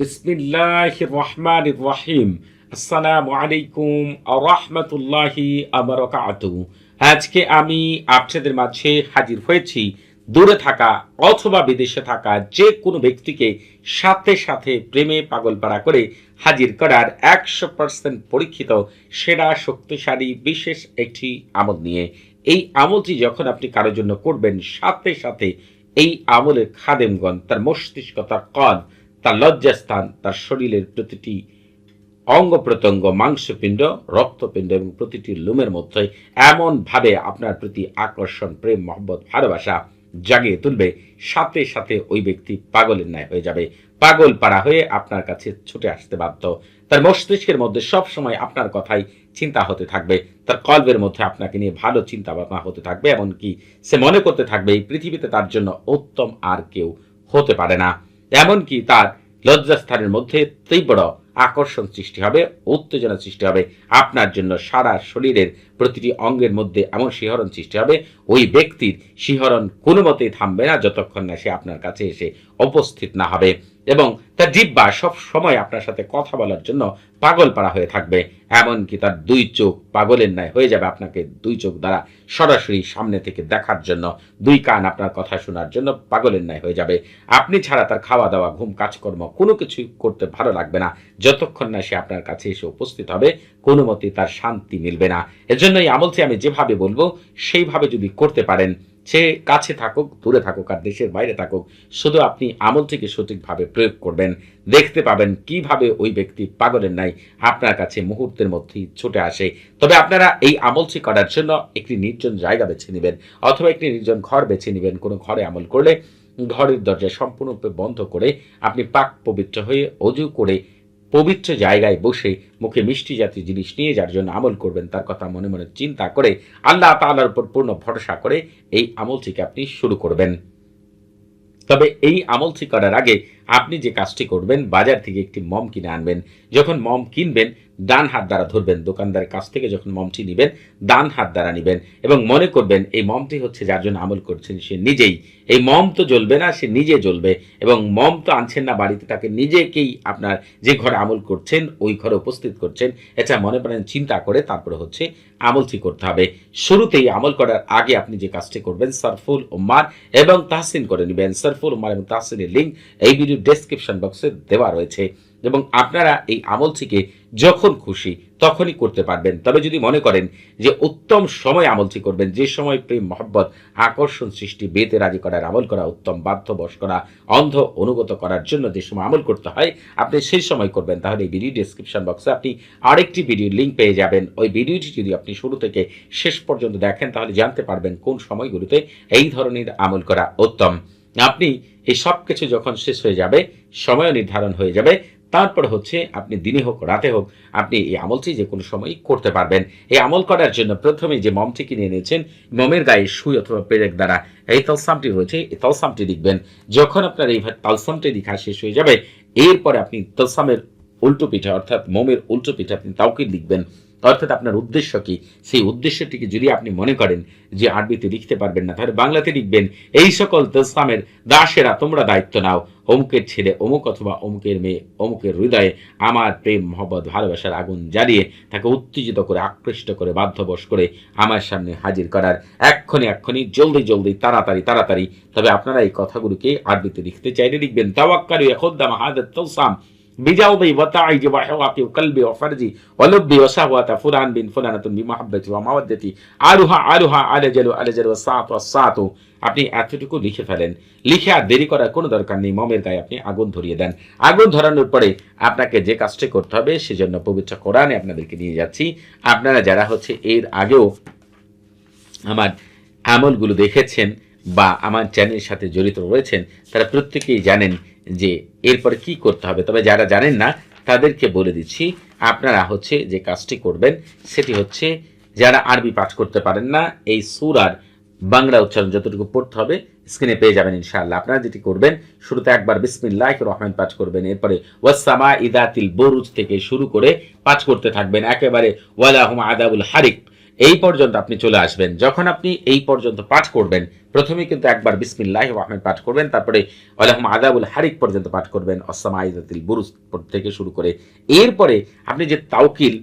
বিসমিল্লাহ রহমান রহিম। আসসালামু আলাইকুম রহমতুল্লাহি আবরকাত আজকে আমি আপনাদের মাঝে হাজির হয়েছি দূরে থাকা অথবা বিদেশে থাকা যে কোনো ব্যক্তিকে সাথে সাথে প্রেমে পাগলপাড়া করে হাজির করার একশো পার্সেন্ট পরীক্ষিত, সেরা, শক্তিশালী, বিশেষ একটি আমল নিয়ে। এই আমলটি যখন আপনি কারোর জন্য করবেন, সাথে সাথে এই আমলের খাদেমগণ, তার মস্তিষ্ক, তার কদ তার লজ্জাস্থান, তার শরীরের প্রতিটি অঙ্গ প্রত্যঙ্গ মাংসপিণ্ড, রক্তপিণ্ড এবং প্রতিটি লুমের মধ্যে এমনভাবে আপনার প্রতি আকর্ষণ, প্রেম, মহব্বত, ভালোবাসা জাগিয়ে তুলবে। সাথে সাথে ওই ব্যক্তি পাগলের ন্যায় হয়ে যাবে। পাগল পাড়া হয়ে আপনার কাছে ছুটে আসতে বাধ্য। তার মস্তিষ্কের মধ্যে সব সময় আপনার কথাই চিন্তা হতে থাকবে। তার কল্পের মধ্যে আপনাকে নিয়ে ভালো চিন্তা ভাবনা হতে থাকবে, এমনকি সে মনে করতে থাকবে, এই পৃথিবীতে তার জন্য উত্তম আর কেউ হতে পারে না। এমনকি তার লজ্জাস্থানের মধ্যে তীব্র আকর্ষণ সৃষ্টি হবে, উত্তেজনা সৃষ্টি হবে, আপনার জন্য সারা শরীরের প্রতিটি অঙ্গের মধ্যে এমন শিহরণ সৃষ্টি হবে, ওই ব্যক্তির শিহরণ কোনো মতেই থামবে না যতক্ষণ না সে আপনার কাছে এসে উপস্থিত না হবে। এবং তার জিব্বা সব সময় আপনার সাথে কথা বলার জন্য পাগল পাড়া হয়ে থাকবে। এমনকি তার দুই চোখ পাগলের ন্যায় হয়ে যাবে আপনাকে দুই চোখ দ্বারা সরাসরি সামনে থেকে দেখার জন্য। দুই কান আপনার কথা শোনার জন্য পাগলের ন্যায় হয়ে যাবে। আপনি ছাড়া তার খাওয়া দাওয়া, ঘুম, কাজকর্ম কোনো কিছুই করতে ভালো লাগবে না। যতক্ষণ না সে আপনার কাছে এসে উপস্থিত হবে, কোনো মতে তার শান্তি মিলবে না। এজন্য এই আমি যেভাবে বলব, সেইভাবে যদি করতে পারেন সে কাছে থাকুক, দূরে থাকুক আর দেশের বাইরে থাকুক, শুধু আপনি আমলটিকে সঠিকভাবে প্রয়োগ করবেন, দেখতে পাবেন কীভাবে ওই ব্যক্তি পাগলের নাই আপনার কাছে মুহূর্তের মধ্যেই ছুটে আসে। তবে আপনারা এই আমলটি করার জন্য একটি নির্জন জায়গা বেছে নেবেন, অথবা একটি নির্জন ঘর বেছে নেবেন। কোনো ঘরে আমল করলে ঘরের দরজা সম্পূর্ণরূপে বন্ধ করে আপনি পাক পবিত্র হয়ে অজু করে পবিত্র জায়গায় বসে মুখে মিষ্টি জাতীয় জিনিস নিয়ে যার জন্য আমল করবেন, তার কথা মনে মনে চিন্তা করে আল্লাহ তালার উপর পূর্ণ ভরসা করে এই আমল আমলটিকে আপনি শুরু করবেন। তবে এই আমলটি করার আগে আপনি যে কাজটি করবেন, বাজার থেকে একটি মম কিনে আনবেন। যখন মম কিনবেন, ডান হাত দ্বারা ধরবেন, দোকানদারের কাছ থেকে যখন মমটি নেবেন, ডান হাত দ্বারা নেবেন এবং মনে করবেন এই মমটি হচ্ছে যার জন্য আমল করছেন সে নিজেই। এই মম তো জ্বলবে না, সে নিজে জ্বলবে এবং মম তো আনছেন না বাড়িতে, তাকে নিজেকেই আপনার যে ঘরে আমল করছেন, ওই ঘরে উপস্থিত করছেন। এটা মনে করেন, চিন্তা করে তারপরে হচ্ছে আমলটি করতে হবে। শুরুতেই আমল করার আগে আপনি যে কাজটি করবেন, সারফুল উম্মার এবং তাহসিন করে নেবেন। সারফুল উম্মার এবং তাহসিনের লিঙ্ক এই ভিডিও ডেসক্রিপশন বক্সে দেওয়া রয়েছে এবং আপনারা এই আমলটিকে যখন খুশি তখনই করতে পারবেন। তবে যদি মনে করেন যে উত্তম সময় আমলটি করবেন, যে সময় প্রেম, মহব্বত, আকর্ষণ সৃষ্টি বেতে রাজি করার, আমল করা, উত্তম বাধ্য বশ করা, অন্ধ, অনুগত করার জন্য যে সময় আমল করতে হয়, আপনি সেই সময় করবেন। তাহলে এই ভিডিও ডেসক্রিপশন বক্সে আপনি আরেকটি ভিডিও লিঙ্ক পেয়ে যাবেন। ওই ভিডিওটি যদি আপনি শুরু থেকে শেষ পর্যন্ত দেখেন, তাহলে জানতে পারবেন কোন সময়গুলোতে এই ধরনের আমল করা উত্তম। আপনি এই সব কিছু যখন শেষ হয়ে যাবে সময় নির্ধারণ হয়ে যাবে, তারপর হচ্ছে আপনি দিনে হোক, রাতে হোক, আপনি এই আমলটি যে কোনো সময়ই করতে পারবেন। এই আমল করার জন্য প্রথমে যে মমটি কিনে এনেছেন, মমের গায়ে সুই অথবা পেরেক দ্বারা, এই তলসামটি রয়েছে, এই তলসামটি লিখবেন। যখন আপনার এই তলসামটি লেখা শেষ হয়ে যাবে, এরপরে আপনি তলসামের উল্টো পিঠে, অর্থাৎ মোমের উল্টো পিঠে আপনি তাওকির লিখবেন। অর্থাৎ আপনার উদ্দেশ্য কি? সেই উদ্দেশ্যটিকে যদি আপনি মনে করেন যে আরবিতে লিখতে পারবেন না, তাহলে বাংলাতে লিখবেন, এই সকল তসলামের দাসেরা, তোমরা দায়িত্ব নাও। অমুকের ছেলে অমুক অথবা অমুকের মেয়ে, অমুকের হৃদয়ে আমার প্রেম, মহব্বত, ভালোবাসার আগুন জ্বালিয়ে তাকে উত্তেজিত করে, আকৃষ্ট করে, বাধ্যবশ করে আমার সামনে হাজির করার। এক্ষণে, এক্ষণি, জলদি জলদি, তাড়াতাড়ি তাড়াতাড়ি। তবে আপনারা এই কথাগুলোকে আরবিতে লিখতে চাইলে লিখবেন, তাওয়াক্কালু ইয়াখুদ্দাম হাদাত তলসাম بجوضي وتعج وحواقي وقلبي وفرجي ولبي وشهوة فلان بن فلانة بمحبتي ومودتي আলুহা আলুহা আলজালু আলজালু সাত সাত আপনি এতটুকু লিখে ফেলেন লিখে আর দেরি করার কোনো দরকার নেই মমের গায়ে আপনি আগুন ধরিয়ে দেন আগুন ধরানোর পরে আপনাকে যে কাজটি করতে হবে সেজন্য পবিত্র কোরআনে আপনাদেরকে নিয়ে যাচ্ছি আপনারা যারা হচ্ছে এর আগেও আমার আমলগুলো দেখেছেন বা আমার চ্যানেলের সাথে জড়িত রয়েছেন, তারা প্রত্যেকেই জানেন যে এরপর কি করতে হবে। তবে যারা জানেন না, তাদেরকে বলে দিচ্ছি, আপনারা হচ্ছে যে কাজটি করবেন, সেটি হচ্ছে যারা আরবি পাঠ করতে পারেন না, এই সুরার বাংলা উচ্চারণ যতটুকু পড়তে হবে স্ক্রিনে পেয়ে যাবেন ইনশাআল্লাহ। আপনারা যেটি করবেন, শুরুতে একবার বিসমিল্লাহ রহমান পাঠ করবেন, এরপরে ওয়াসামা ইদাতিল বরুজ থেকে শুরু করে পাঠ করতে থাকবেন। একেবারে ওয়ালাহুম আদাবুল হারিক এই পর্যন্ত আপনি চলে আসবেন। যখন আপনি এই পর্যন্ত পাঠ করবেন প্রথমে কিন্তু একবার বিসমিল্লাহ রহমান পাঠ করবেন, তারপরে আলহাম আদাবুল হারিক পর্যন্ত পাঠ করবেন অসামা আইদাতিল বুরুস থেকে শুরু করে। এরপরে আপনি যে তাওকিল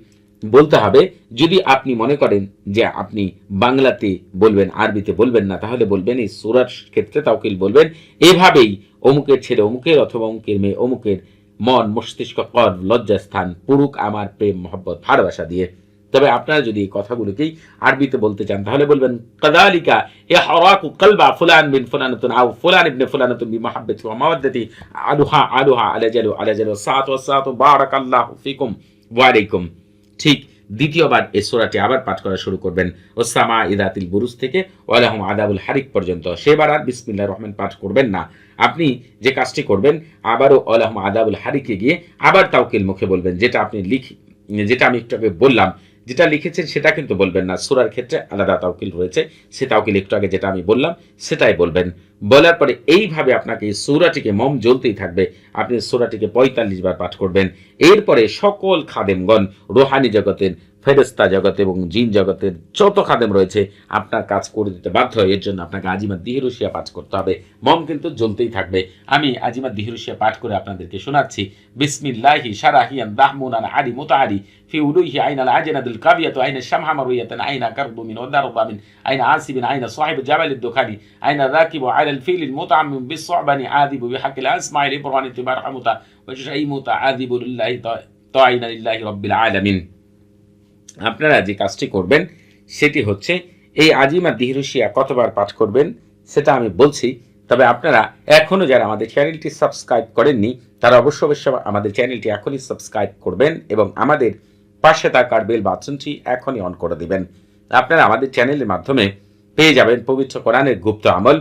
বলতে হবে, যদি আপনি মনে করেন যে আপনি বাংলাতে বলবেন, আরবিতে বলবেন না, তাহলে বলবেন এই সুরার ক্ষেত্রে তাওকিল বলবেন। এভাবেই অমুকের ছেলে অমুকের অথবা অমুকের মেয়ে, অমুকের মন, মস্তিষ্ক কর লজ্জাস্থান, পুরুক, আমার প্রেম, মহব্বত, ভালোবাসা দিয়ে তবে আপনারা যদি এই কথাগুলোকেই আরবিতে বলতে চান, তাহলে বলবেন কাদালিকা এ হরাকু কলবা ফুলান বিন ফুলানাতুন আও ফুলান ইবনে ফুলানাতুন বি মাহাব্বতি ওয়া মাওয়াদ্দাতি আলুহা আলুহা আলা জালু আলা জালু সাত ওয়া সাত বারাকাল্লাহু ফিকুম ওয়া আলাইকুম। ঠিক দ্বিতীয়বার এই সূরাটি আবার পাঠ করা শুরু করবেন। ওসামা ইদাতিল বুরুজ থেকে ওয়ালাহুম আদাবুল হারিক পর্যন্ত। সেবার আর বিসমিল্লাহির রহমান পাঠ করবেন না। আপনি যে কাজটি করবেন, আবারও ওয়ালাহুম আদাবুল হারিকে গিয়ে আবার তাওকিল মুখে বলবেন, যেটা আপনি লিখি, যেটা আমি একটু আগে বললাম যেটা লিখেছেন সেটা কিন্তু বলবেন না। সুরার ক্ষেত্রে আলাদা তাওকিল রয়েছে। সে তাওকিল একটু আগে যেটা আমি বললাম, সেটাই বলবেন। বলার পরে এইভাবে আপনাকে এই সুরাটিকে মম জ্বলতেই থাকবে। আপনি সুরাটিকে পঁয়তাল্লিশ বার পাঠ করবেন। এরপরে সকল খাদেমগণ রোহানি জগতের ফেরেস্তা জগৎ এবং জিন জগতের যত খাদেম রয়েছে আপনার কাজ করে দিতে বাধ্য হয় এর জন্য আপনাকে আজিমা দিহিরুশিয়া পাঠ করতে হবে মম কিন্তু জ্বলতেই থাকবে আমি আজিমা দিহিরুশিয়া পাঠ করে আপনাদেরকে শোনাচ্ছি বিসমিল্লাহি সারাহিয়ান দাহমুনান আরি মুতাআরি في ولوه عين العجنة القافية عين الشمحة مروية عين كرب من ودرب من عين عاصب عين صاحب جبل الدخاني عين الراكب على الفيل المطعم بالصعبان عاذب بحق الأسماء الإبران تبار حموتا وشيء متعاذب لله طاعين لله رب العالمين আপনারা যে কাজটি করবেন, সেটি হচ্ছে এই আজিমা দিহরুশিয়া কতবার পাঠ করবেন, সেটা আমি বলছি। তবে আপনারা এখনও যারা আমাদের চ্যানেলটি সাবস্ক্রাইব করেননি, তারা অবশ্য অবশ্যই আমাদের চ্যানেলটি এখনই সাবস্ক্রাইব করবেন এবং আমাদের পাশে থাকার বেল বাটনটি এখনই অন করে দেবেন। আপনারা আমাদের চ্যানেলের মাধ্যমে পেয়ে যাবেন পবিত্র কোরআনের গুপ্ত আমল।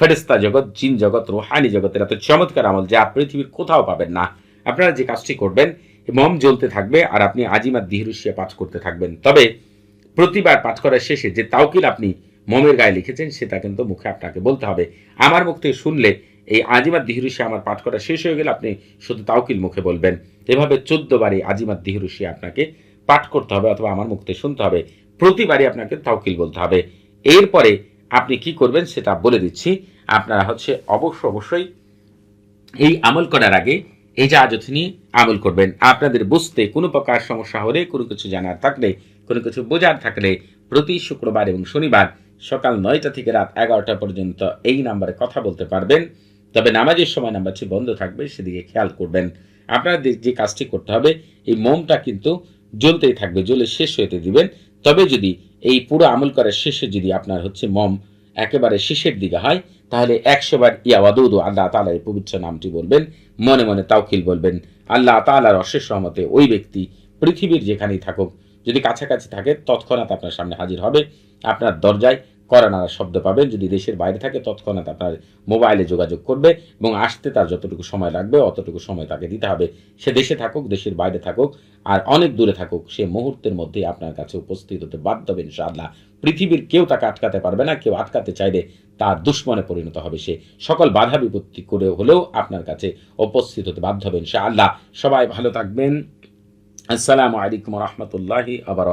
ফেরিস্তা জগৎ, জিন জগৎ, রোহানি জগতের এত চমৎকার আমল যা পৃথিবীর কোথাও পাবেন না। আপনারা যে কাজটি করবেন মম জ্বলতে থাকবে আর আপনি আজিমার দিহরুশিয়া পাঠ করতে থাকবেন। তবে প্রতিবার পাঠ করার শেষে যে তাওকিল আপনি মমের গায়ে লিখেছেন, সেটা কিন্তু মুখে আপনাকে বলতে হবে। আমার মুখ থেকে শুনলে এই আজিমার দিহরুশিয়া আমার পাঠ করা শেষ হয়ে গেলে আপনি শুধু তাওকিল মুখে বলবেন। এভাবে চোদ্দ বারে আজিমার দিহরুশিয়া আপনাকে পাঠ করতে হবে অথবা আমার মুখ থেকে শুনতে হবে। প্রতিবারই আপনাকে তাওকিল বলতে হবে। এরপরে আপনি কি করবেন সেটা বলে দিচ্ছি। আপনারা হচ্ছে অবশ্য অবশ্যই এই আমল করার আগে এই জাহাজত নিয়ে আমল করবেন, আপনাদের বুঝতে কোনো প্রকার সমস্যা হলে, কোনো কিছু জানার থাকলে, কোনো কিছু বোঝার থাকলে প্রতি শুক্রবার এবং শনিবার সকাল নয়টা থেকে রাত এগারোটা পর্যন্ত এই নাম্বারে কথা বলতে পারবেন। তবে নামাজের সময় নাম্বারটি বন্ধ থাকবে, সেদিকে খেয়াল করবেন। আপনাদের যে কাজটি করতে হবে, এই মোমটা কিন্তু জ্বলতেই থাকবে, জ্বলে শেষ হতে দিবেন। তবে যদি এই পুরো আমল করার শেষে যদি আপনার হচ্ছে মম একেবারে শেষের দিকে হয় তাহলে একশো বার আল্লাহ তালার পবিত্র নামটি বলবেন, মনে মনে তাওকিল বলবেন, আল্লাহ তালার অশেষ সহমতে ওই ব্যক্তি পৃথিবীর যেখানেই থাকুক, যদি কাছাকাছি থাকে, তৎক্ষণাৎ আপনার সামনে হাজির হবে, আপনার দরজায় করানার শব্দ পাবেন। যদি দেশের বাইরে থাকে, তৎক্ষণাৎ আপনার মোবাইলে যোগাযোগ করবে এবং আসতে তার যতটুকু সময় লাগবে, অতটুকু সময় তাকে দিতে হবে। সে দেশে থাকুক, দেশের বাইরে থাকুক, আর অনেক দূরে থাকুক, সে মুহূর্তের মধ্যেই আপনার কাছে উপস্থিত হতে বাধ্য হবে ইনশাআল্লাহ। পৃথিবীর কেউ তাকে আটকাতে পারবে না, কেউ আটকাতে চাইলে তার দুশ্মনে পরিণত হবে সে। সকল বাধা বিপত্তি করে হলেও আপনার কাছে উপস্থিত হতে বাধ্য হবে ইনশাআল্লাহ। সবাই ভালো থাকবেন। আসসালামু আলাইকুম রহমতুল্লাহি আবার